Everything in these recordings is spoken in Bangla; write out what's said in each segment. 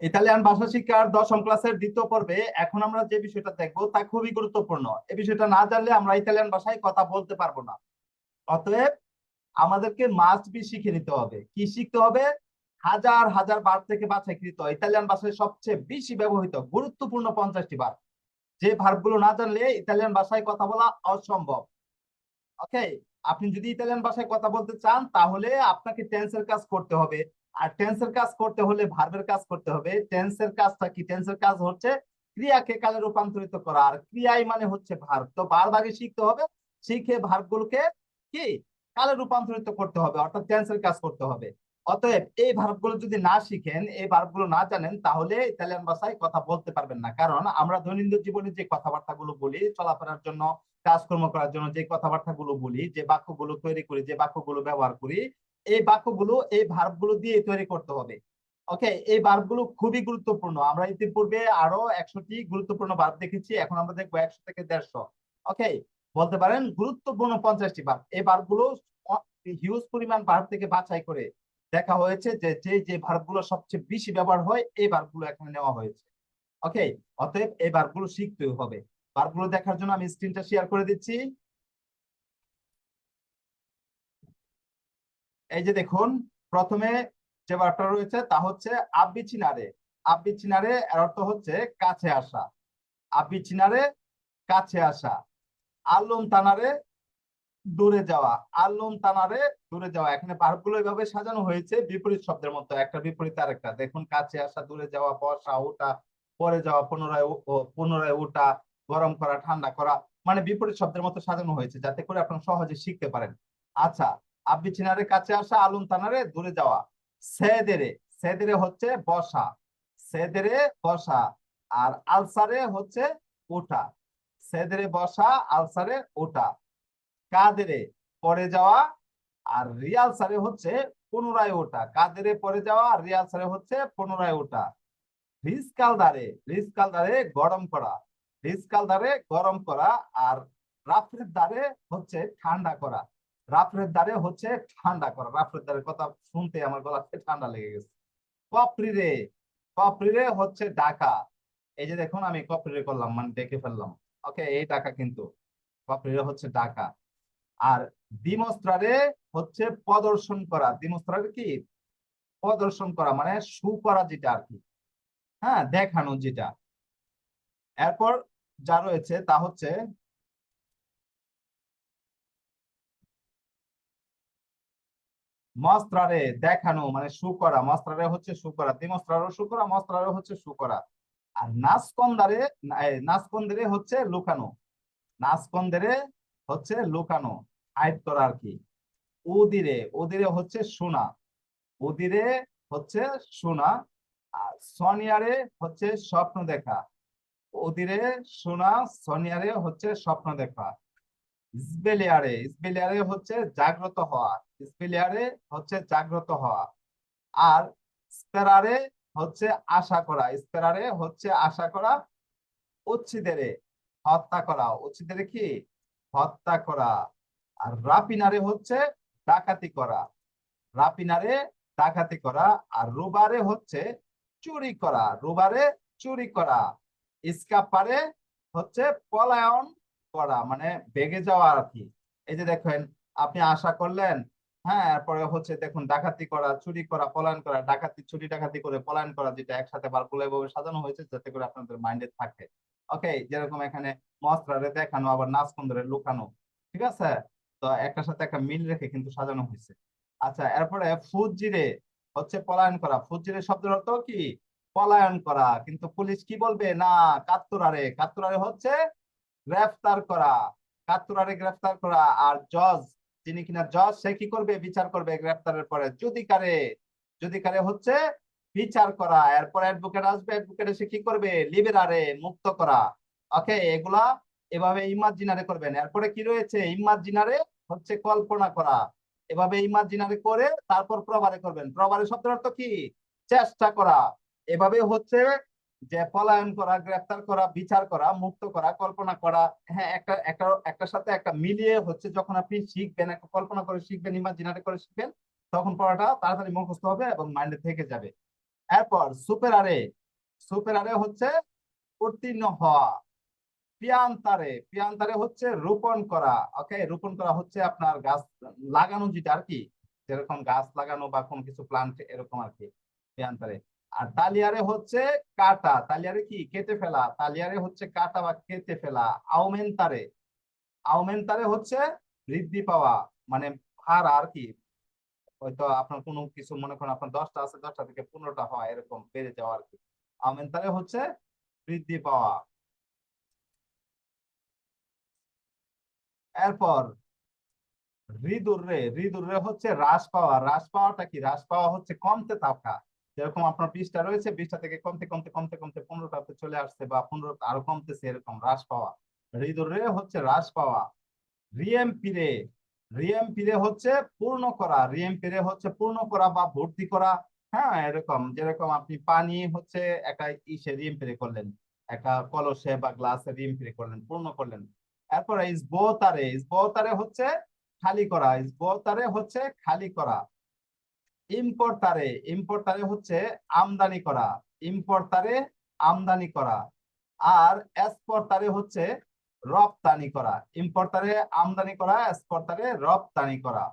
ইতালিয়ান ভাষা শিক্ষার দশম ক্লাসের দ্বিতীয় পর্বে এখন আমরা যে বিষয়টা দেখব তা খুবই গুরুত্বপূর্ণ। এই বিষয়টা না জানলে আমরা ইতালিয়ান ভাষায় কথা বলতে পারব না। অতএব আমাদেরকে মাস্ট বি শিখে নিতে হবে। কি শিখতে হবে? হাজার হাজার বার থেকে বাছাইকৃত ইতালিয়ান ভাষায় সবচেয়ে বেশি ব্যবহৃত গুরুত্বপূর্ণ পঞ্চাশটি বার যে ভার্বগুলো না জানলে ইতালিয়ান ভাষায় কথা বলা অসম্ভব। ওকে আপনি যদি ইতালিয়ান ভাষায় কথা বলতে চান, তাহলে আপনাকে টেন্সের কাজ করতে হবে। আর টেন্সের কাজ করতে হলে ভার্বের কাজ করতে হবে। টেন্সের কাজটা কি? টেন্সের কাজ হচ্ছে ক্রিয়াকে কালে রূপান্তরিত করা। আর ক্রিয়াই মানে হচ্ছে ভার্ব তো বার আগে শিখতে হবে। শিখে ভার্বগুলোকে কি? কালে রূপান্তরিত করতে হবে। অর্থাৎ টেন্সের কাজ করতে হবে। অতএব এই ভার্বগুলো যদি না শিখেন, এই ভার্বগুলো না জানেন, তাহলে ইতালিয়ান ভাষায় কথা বলতে পারবেন না। কারণ আমরা দৈনন্দিন জীবনে যে কথাবার্তাগুলো বলি, চলাফেরার জন্য, কাজকর্ম করার জন্য যে কথাবার্তাগুলো বলি, যে বাক্যগুলো তৈরি করি, যে বাক্যগুলো ব্যবহার করি এই বাক্যগুলো, এই ভার্বগুলো দিয়ে তৈরি করতে হবে। ওকে এই ভার্বগুলো খুবই গুরুত্বপূর্ণ। আমরা ইতিপূর্বে আরও একশোটি গুরুত্বপূর্ণ ভার্ব দেখেছি। এখন আমরা দেখব একশো থেকে দেড়শো। ওকে বলতে পারেন গুরুত্বপূর্ণ পঞ্চাশটি ভার্ব এই ভার্বগুলো হিউজ পরিমাণ ভার্ব থেকে বাছাই করে দেখা হয়েছে যে যে যে ভার্বগুলো সবচেয়ে বেশি ব্যবহার হয়, এই ভার্বগুলো এখানে নেওয়া হয়েছে। ওকে অতএব এই ভার্বগুলো শিখতে হবে। ভার্বগুলো দেখার জন্য আমি স্ক্রিনটা শেয়ার করে দিচ্ছি। এই যে দেখুন, প্রথমে যে ভার্বটা রয়েছে তা হচ্ছে আব্বি চিনারে আব্বি চিনারে এর অর্থ হচ্ছে কাছে আসা। আব্বি চিনারে কাছে আসা। আল্লুম তানারে দূরে যাওয়া। আল্লুম তানারে দূরে যাওয়া। এখানে ভার্বগুলো এভাবে সাজানো হয়েছে, বিপরীত শব্দের মতো। একটা বিপরীত আরেকটা। দেখুন, কাছে আসা, দূরে যাওয়া, বসা, ওঠা, পরে যাওয়া, পুনরায় পুনরায় ওঠা গরম করা, ঠান্ডা করা। মানে বিপরীত শব্দের মতো সাজানো হয়েছে, যাতে করে আপনারা সহজে শিখতে পারেন। আচ্ছা আব্বি চিনারে কাছে আসা, আলুন তানারে দূরে যাওয়া। সেদেরে সেদেরে হচ্ছে বসা। সেদেরে বসা আর আলসারে হচ্ছে ওঠা। সেদেরে বসা, আলসারে ওঠা। কাদেরে পরে যাওয়া আর রিয়াল সারে হচ্ছে পুনরায় ওঠা। কাদেরে পরে যাওয়া আর রিয়াল সারে হচ্ছে পুনরায় ওঠা। রিসকাল দ্বারে রিসকাল দ্বারে গরম করা। রিসকাল দ্বারে গরম করা আর রাফরের দ্বারে হচ্ছে ঠান্ডা করা। রাফরের দ্বারে হচ্ছে ঠান্ডা করা। রাফরের দ্বারের কথা শুনতে আমার গলাতে ঠান্ডা লেগে গেছে। কপ্রিরে কপ্রিরে হচ্ছে ডাকা এই যে দেখুন, আমি কপ্রিরে করলাম মানে ডেকে ফেললাম। ওকে, এই ডাকা কিন্তু। কপ্রিরে হচ্ছে ডাকা আর দিমস্ত্রারে হচ্ছে প্রদর্শন করা। দিমস্ত্রারে কি? প্রদর্শন করা মানে শু করা যেটা আর কি। হ্যাঁ দেখানো যেটা। এরপর যা রয়েছে তা হচ্ছে মস্ত্রারে দেখানো মানে শু করা মস্ত্রারে হচ্ছে শু করা দিমস্ত্রারও শু করা মস্ত্রারে হচ্ছে শু করা আর নাসকন্দারে নাসকন্দারে হচ্ছে লুকানো। নাসকন্দারে হচ্ছে লুকানো হাইড করা আর কি। উদিরে উদিরে হচ্ছে শোনা উদিরে হচ্ছে শোনা আর সনিয়ারে হচ্ছে স্বপ্ন দেখা। ওদিরে শোনা সনিয়ারে হচ্ছে স্বপ্ন দেখা। ইসবেলিয়ারে ইসবেলিয়ারে হচ্ছে জাগ্রত হওয়া। স্পেলিয়ারে হচ্ছে জাগ্রত হওয়া। আর স্পেরারে হচ্ছে আশা করা। স্পেরারে হচ্ছে আশা করা, উচ্ছিদেরে হত্যা করা। উচ্ছিদেরে কি? হত্যা করা। আর রাপিনারে হচ্ছে ডাকাতি করা। রাপিনারে ডাকাতি করা। আর রুবারে হচ্ছে চুরি করা। রুবারে চুরি করা। ইস্কাপারে হচ্ছে পলায়ন করা। মানে বেগে যাওয়া আর কি। এই যে দেখেন, আপনি আশা করলেন হ্যাঁ এরপরে হচ্ছে দেখুন, ডাকাতি করা, চুরি করা, পলায়ন করা, ডাকাতি, চুরি, ডাকাতি করে পলায়ন করা, যেটা একসাথে বারগুলো এভাবে সাজানো হয়েছে, যাতে করে আপনাদের মাইন্ডে থাকে। ওকে যেরকম এখানে মস্ত্রারে দেখানো, আবার নাচ কুন্দরে লুকানো, ঠিক আছে? তো একটার সাথে একটা মিল রেখে কিন্তু সাজানো হয়েছে। আচ্ছা এরপরে ফুজিরে হচ্ছে পলায়ন করা। ফুজিরে শব্দের অর্থ কি? পলায়ন করা। কিন্তু পুলিশ কি বলবে? না, কাত্তুরারে। কাত্তুরারে হচ্ছে গ্রেফতার করা। কাত্তুরারে গ্রেফতার করা। আর জজ যিনি কিনা জজ, সে কি করবে? বিচার করবে গ্রেফতারের পরে। যদি কারে যদি কারে হচ্ছে বিচার করা, এরপর অ্যাডভোকেট আসবে অ্যাডভোকেট এসে কি করবে? লিবেরারে মুক্ত করা। ওকে এগুলা এভাবে ইমাজিনারে করবেন। এরপরে কি রয়েছে? ইমাজিনারে হচ্ছে কল্পনা করা। এভাবে ইমাজিনারে করে তারপর প্রবারে করবেন। প্রবারে শব্দের অর্থ কি? চেষ্টা করা। এভাবে হচ্ছে যে পলায়ন করা গ্রেফতার করা, বিচার করা, মুক্ত করা, কল্পনা করা হ্যাঁ একটা একটা, একটার সাথে একটা মিলিয়ে হচ্ছে যখন আপনি শিখবেন, একটা কল্পনা করে শিখবেন ইমাজিনারি করে শিখবেন, তখন পড়াটা তাড়াতাড়ি মুখস্থ হবে এবং মাইন্ডে থেকে যাবে। এরপর সুপেরারে সুপেরারে হচ্ছে উত্তীর্ণ হওয়া পিয়ান্তারে পিয়ান্তারে হচ্ছে রোপণ করা ওকে রোপণ করা হচ্ছে আপনার গাছ লাগানো যেটা আর কি, যেরকম গাছ লাগানো বা কোনো কিছু প্লান্ট এরকম আর কি পিয়ান্তারে আর তালিয়ারে হচ্ছে কাটা, তালিয়ারে কি? কেটে ফেলা, তালিয়ারে হচ্ছে কাটা বা কেটে ফেলা, আউমেন্তারে আউমেন্তারে হচ্ছে বৃদ্ধি পাওয়া মানে ভার আর কি। হয়তো আপনার কোনো কিছু মনে করেন আপনার দশটা আছে, দশটা থেকে পনেরোটা হয়, এরকম বেড়ে যাওয়া আর কি। আউমেন্তারে হচ্ছে বৃদ্ধি পাওয়া। এরপর হৃদুরে হৃদুরে হচ্ছে হ্রাস পাওয়া। হ্রাস পাওয়াটা কি? হ্রাস পাওয়া হচ্ছে কমতে থাকা। যেরকম আপনার বিশটা রয়েছে বিশটা থেকে কমতে কমতে কমতে কমতে পনেরোটাতে চলে আসছে বা পনেরো আরও কমতেছে এরকম হ্রাস পাওয়া। হৃদুরে হচ্ছে হ্রাস পাওয়া। রিএমপিরে রিএমপিরে হচ্ছে পূর্ণ করা, রিএমপিরে হচ্ছে পূর্ণ করা বা ভর্তি করা হ্যাঁ এরকম যেরকম আপনি পানি হচ্ছে একটা ইসে রিএমপিরে করলেন একটা কলসে বা গ্লাসে রিএমপিরে করলেন, পূর্ণ করলেন। এরপরে ইসবোতারে ইসবোতারে হচ্ছে খালি করা ইসবোতারে হচ্ছে খালি করা। ইম্পোর্টারে ইম্পোর্টারে হচ্ছে আমদানি করা ইম্পোর্টারে আমদানি করা, আর এক্সপোর্টারে হচ্ছে রপ্তানি করা ইম্পোর্টারে আমদানি করা এক্সপোর্টারে রপ্তানি করা।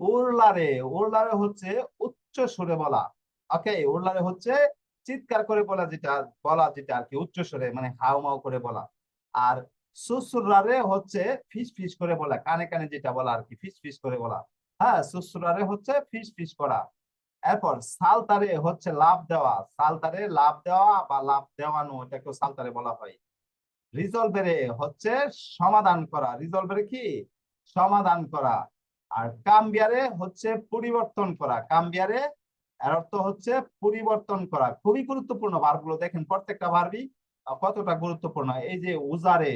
উরলারে উরলারে হচ্ছে উচ্চ সুরে বলা ওকে উরলারে হচ্ছে চিৎকার করে বলা যেটা বলা যেটা আর কি, উচ্চ সুরে মানে হাউমাউ করে বলা। আর সুসুরারে হচ্ছে ফিস ফিস করে বলা, কানে কানে যেটা বলা আর কি, ফিস ফিস করে বলা। হ্যাঁ সুসুরারে হচ্ছে ফিস ফিস করা। এরপর সালতারে হচ্ছে লাভ দেওয়া। সালতারে লাভ দেওয়া বা লাভ দেওয়ানো এটাকেও সালতারে বলা হয়। রিজলভেরে হচ্ছে সমাধান করা। রিজলভেরে কি? সমাধান করা। আর কাম্বিয়ারে হচ্ছে পরিবর্তন করা। কাম্বিয়ারে, এর অর্থ হচ্ছে পরিবর্তন করা। খুবই গুরুত্বপূর্ণ ভার্বগুলো। দেখেন প্রত্যেকটা ভার্বই কতটা গুরুত্বপূর্ণ। এই যে উজারে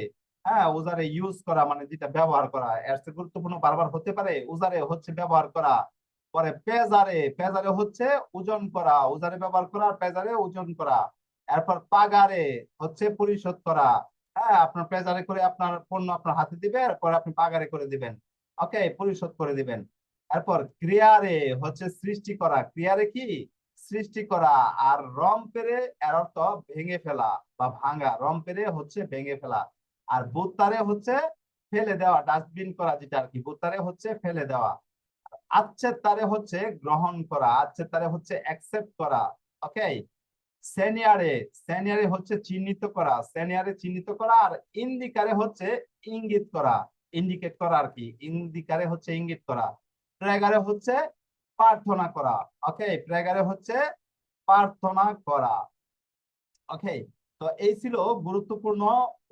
হ্যাঁ উজারে ইউজ করা মানে যেটা ব্যবহার করা। এর চেয়ে গুরুত্বপূর্ণ বারবার হতে পারে ওজারে হচ্ছে ব্যবহার করা। পরে পেজারে পেজারে হচ্ছে ওজন করা। উজারে ব্যবহার করা পেজারে ওজন করা। এরপর পাগারে হচ্ছে পরিশোধ করা। হ্যাঁ আপনার পেজারে করে আপনার পণ্য আপনার হাতে দিবে, এরপর আপনি পাগারে করে দিবেন। ওকে পরিশোধ করে দিবেন। এরপর ক্রিয়ারে হচ্ছে সৃষ্টি করা। ক্রিয়ারে কি? সৃষ্টি করা। আর রম পেরে এর অর্থ ভেঙে ফেলা বা ভাঙা। রম পেরে হচ্ছে ভেঙে ফেলা। আর বুত্তারে হচ্ছে ফেলে দেওয়া, ডাস্টবিন করা যেটা আর কি, বুত্তারে হচ্ছে ফেলে দেওয়া। আচ্ছেদ তারে হচ্ছে গ্রহণ করা আচ্ছেদ তারে হচ্ছে অ্যাকসেপ্ট করা ওকে সেনিয়ারে সেনিয়ারে হচ্ছে চিহ্নিত করা, সেনিয়ারে চিহ্নিত করা আর ইন্ডিকারে হচ্ছে ইঙ্গিত করা, ইন্ডিকেট করা আর কি, ইন্ডিকারে হচ্ছে ইঙ্গিত করা। প্রেগারে হচ্ছে প্রার্থনা করা ওকে প্রেগারে হচ্ছে প্রার্থনা করা ওকে তো এই ছিল গুরুত্বপূর্ণ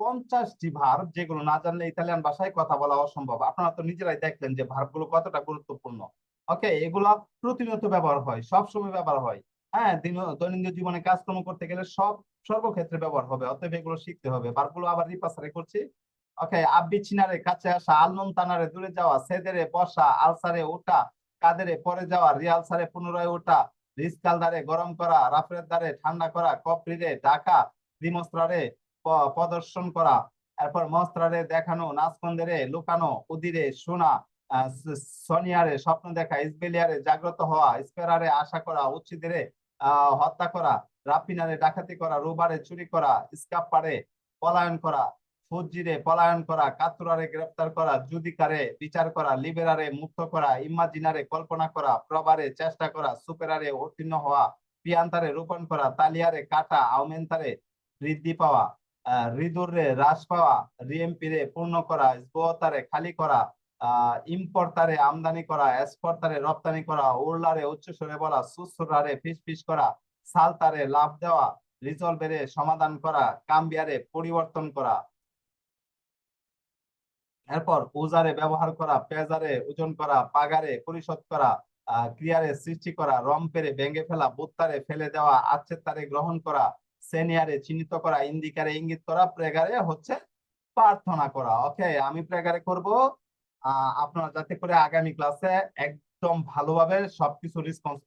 পঞ্চাশটি ভার যেগুলো না জানলে ইতালিয়ান ভাষায় কথা বলা অসম্ভব। আপনারা তো নিজেরাই দেখলেন যে ভার্বগুলো কতটা গুরুত্বপূর্ণ। ওকে এগুলো প্রতিনিয়ত ব্যবহার হয়, সব সময় ব্যবহার হয়। হ্যাঁ দিন, দৈনন্দিন জীবনে কাজকর্ম করতে গেলে সব, সর্বক্ষেত্রে ব্যবহার হবে, অতএব এগুলো শিখতে হবে। আবার রিপাসারে করছি। ওকে কাছে আসা আলমন তানারে দূরে যাওয়া, সেদেরে বসা, আলসারে ওঠা কাদেরে পরে যাওয়া রিয়ালসারে পুনরায় ওঠা রিস্কাল দ্বারে গরম করা রাফের দ্বারে ঠান্ডা করা, কপরিরে ঢাকা ত্রিমস্ত্রারে প্রদর্শন করা, এরপর মস্ত্রারে দেখানো, নাচকন্দেরে লুকানো, উদিরে শোনা সনিয়ারে স্বপ্ন দেখা, ইসবেলিয়ারে জাগ্রত হওয়া, স্পেরারে আশা করা, উচ্ছিদেরে হত্যা করা রাপিনারে ডাকাতি করা, রোবারে চুরি করা স্কাপারে পলায়ন করা, ফৌজিরে পলায়ন করা, কাতুরারে গ্রেফতার করা, জুদিকারে বিচার করা, লিবেরারে মুক্ত করা, ইমাজিনারে কল্পনা করা, প্রবারে চেষ্টা করা, সুপেরারে উত্তীর্ণ হওয়া, পিয়ান্তারে রোপণ করা, তালিয়ারে কাটা, আউমেন্তারে বৃদ্ধি পাওয়া রিদুরে হ্রাস পাওয়া, রিএমপিরে পূর্ণ করা, স্পোতারে খালি করা আহ ইম্পোর্টারে আমদানি করা এক্সপোর্টারে রপ্তানি করা, উর্লারে উচ্চস্বরে বলা সুসুরারে করা, সালতারে লাভ দেওয়া, রিজলভেরে সমাধান করা, কাম্বিয়ারে পরিবর্তন করা। এরপর উজারে ব্যবহার করা, পেজারে ওজন করা, পাগারে পরিশোধ করা ক্রিয়ারে সৃষ্টি করা, রম্পেরে ভেঙে ফেলা, বুত্তারে ফেলে দেওয়া আচ্ছেদ গ্রহণ করা সেনিয়ারে চিহ্নিত করা ইন্দিকারে ইঙ্গিত করা প্রেগারে হচ্ছে প্রার্থনা করা। ওকে আমি প্রেগারে করব। আপনারা যাতে করে আগামী ক্লাসে একদম ভালোভাবে সবকিছু রেসপন্স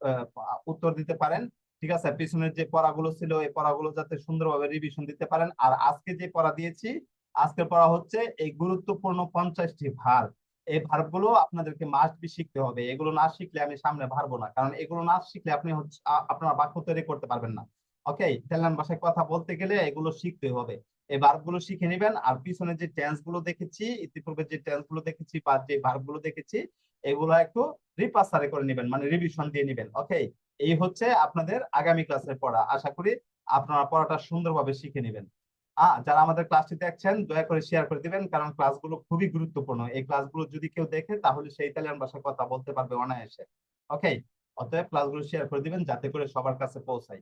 উত্তর দিতে পারেন। ঠিক আছে? পিছনের যে পড়াগুলো ছিল, এই পড়াগুলো যাতে সুন্দরভাবে রিভিশন দিতে পারেন। আর আজকে যে পড়া দিয়েছি আজকে পড়া হচ্ছে এই গুরুত্বপূর্ণ পঞ্চাশটি ভার এই ভার্বগুলো আপনাদেরকে মাস্ট বি শিখতে হবে। এগুলো না শিখলে আমি সামনে পারব না। কারণ এগুলো না শিখলে আপনি হচ্ছে আপনার বাক্য তৈরি করতে পারবেন না। ওকে ইতালিয়ান ভাষায় কথা বলতে গেলে এগুলো শিখতে হবে। এই ভার্বগুলো শিখে নেবেন, আর পিছনে যে টেন্সগুলো দেখেছি, ইতিপূর্বে যে টেন্সগুলো দেখেছি বা যে ভার্বগুলো দেখেছি, এগুলো একটু রিপাসারে করে নেবেন মানে রিভিশন দিয়ে নেবেন ওকে এই হচ্ছে আপনাদের আগামী ক্লাসের পড়া। আশা করি আপনারা পড়াটা সুন্দরভাবে শিখে নেবেন। আহ যারা আমাদের ক্লাসটি দেখছেন, দয়া করে শেয়ার করে দিবেন, কারণ ক্লাসগুলো খুবই গুরুত্বপূর্ণ। এই ক্লাসগুলো যদি কেউ দেখে, তাহলে সে ইতালিয়ান ভাষায় কথা বলতে পারবে অনায়াসে। ওকে অতএব ক্লাসগুলো শেয়ার করে দিবেন, যাতে করে সবার কাছে পৌঁছায়।